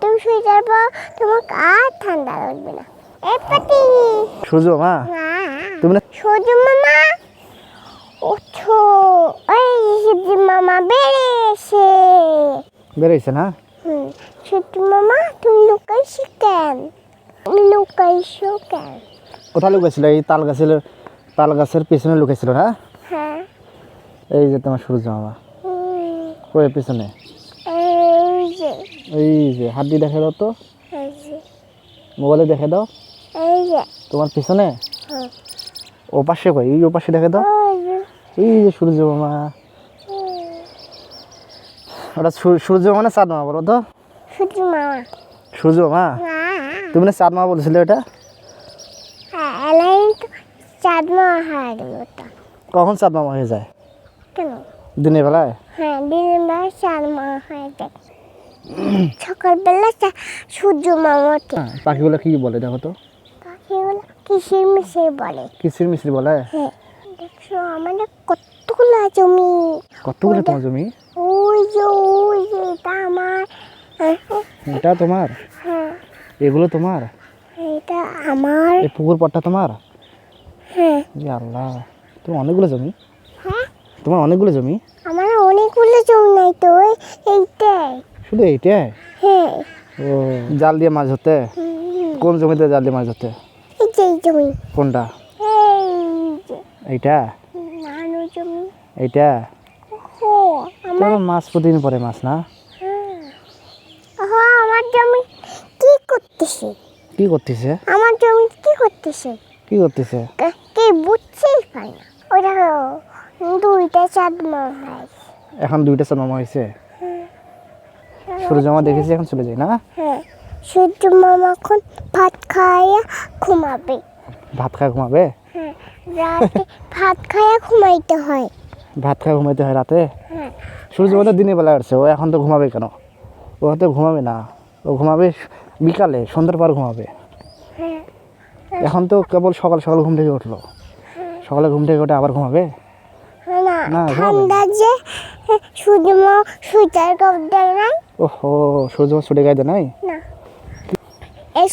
তুমি শুয়ে যাব তোমার আর ঠান্ডা লাগবে না। এ পাতি। সূর্য মা তুমি না সূর্য মামা। ওঠো। সূর্য মামা বেড়েছে না? সূর্য মামা তুমি লুকাইছো কেন? লুকাইছো কেন? কোথায় লুকেছিল এই তাল গাছের তাল গাছের পিছনে লুকেছিল না? হ্যাঁ। এই যে তোমার সূর্য মামা। কই পিছনে? এই এই যে হাত দিয়ে দেখে দাও তো। মোবাইলে দেখে দাও। তোমার পিছনে? হ্যাঁ। ও পাশে কই? এই ও পাশে দেখে দাও। এই যে। সূর্য মামা। ওটা সূর- সূর্য মানে চাঁদ মামা বলো তো? সূর্য মামা। সূর্য মামা? হ্যাঁ। তুমি না চাঁদ মামা বলছিলে এটা হ্যাঁ চাঁদ মামা হয় কখন চাঁদ মামা হয়ে যায়? দিনের বেলায়? হ্যাঁ দিনের বেলা চাঁদ মামা হয়ে যায়। সকালবেলা সূর্য মামা ওঠে হ্যাঁ, পাখিগুলো কি বলে দেখো তো? পাখিগুলো কিসির মিশির বলে। কিসির মিশ্রি বলে? হ্যাঁ দেখছ আমাদের কতগুলো জমি? কতগুলো তোমার জমি? ওই যে ওই যে এটা আমার। এটা তোমার? হ্যাঁ। এগুলো তোমার? এটা আমার। এই পুকুর পাড়টা তোমার? হ্যাঁ। আল্লাহ তোমার অনেকগুলো জমি? হ্যাঁ। তোমার অনেকগুলো জমি? আমার অনেকগুলো জমি নাই তো এইটাই শুধু এইটাই হ্যাঁ। ও জাল দিয়ে মাছ ধরতে? কোন জমিতে জাল দিয়ে মাছ ধরতে? এই জমি। কোনটা? এইটা? এইটা? তোর মাছ প্রতিদিন পরে মাছ না? ও আমার জমি কি করতেছে? কি করতেছে? আমার জমি কি করতেছে? কি করতেছে? কে- বুঝছেই পাই না। দেখো দুইটা চাঁদ মামা এখন দুইটা চাঁদ মামা হয়েছে? সূর্য মামা দেখেছি এখন চলে যায় না? হ্যাঁ সূর্য মামা এখন ভাত খাইয়া ঘুমাবে। ভাত খায় ঘুমাবে? হ্যাঁ রাতে ভাত খাইয়া ঘুমাইতে হয়। ভাত খায় ঘুমাইতে হয় রাতে? হ্যাঁ। সূর্য মামা তো দিনের বেলা আসছে ও এখন তো ঘুমাবে কেন? ও হয়তো ঘুমাবে না ও ঘুমাবে বিকালে সন্ধ্যার পর ঘুমাবে। হ্যাঁ। এখন তো কেবল সকাল সকাল ঘুম থেকে উঠল। সকালে ঘুম থেকে উঠে আবার ঘুমাবে? না না, ঠান্ডা যে হ্যাঁ, সূর্য মামা সুইটার কাপড় দেয় নাই। ওহো সূর্য ছুটে গাইতে নাই?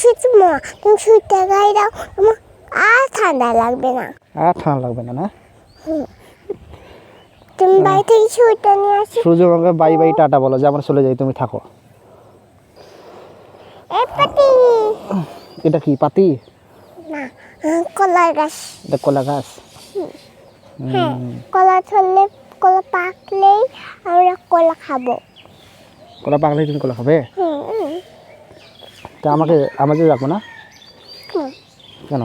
সূর্য মামা তুমি সুইটার গায়ে দাও তোমার আর ঠান্ডা লাগবে না। আর ঠান্ডা লাগবে না না? তুমি বাড়ি থেকে সুইটার নিয়ে আসো। সূর্য মামাকে বাই বাই টাটা বলো যে আমরা চলে যাই তুমি থাকো। এটা কি পাতি? না হ্যাঁ, কলার গাছ। এটা কলা গাছ। হ্যাঁ কলা ধরলে কলা পাকলেই আমরা কলা খাব। কলা পাকলে তুমি কলা খাবে? তা আমাকে আমাকে রাখব না? কেন?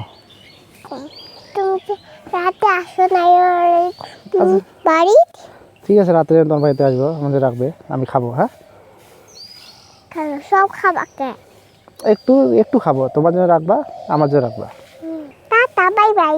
রাতে আসো আচ্ছা। বাড়ি? ঠিক আছে রাত্রে তোমার বাড়িতে আসব আমাদের রাখবে আমি খাব হ্যাঁ? সব খাবা কে? একটু একটু খাব তোমার জন্য রাখবা আমার জন্য রাখবা। Tata bye bye.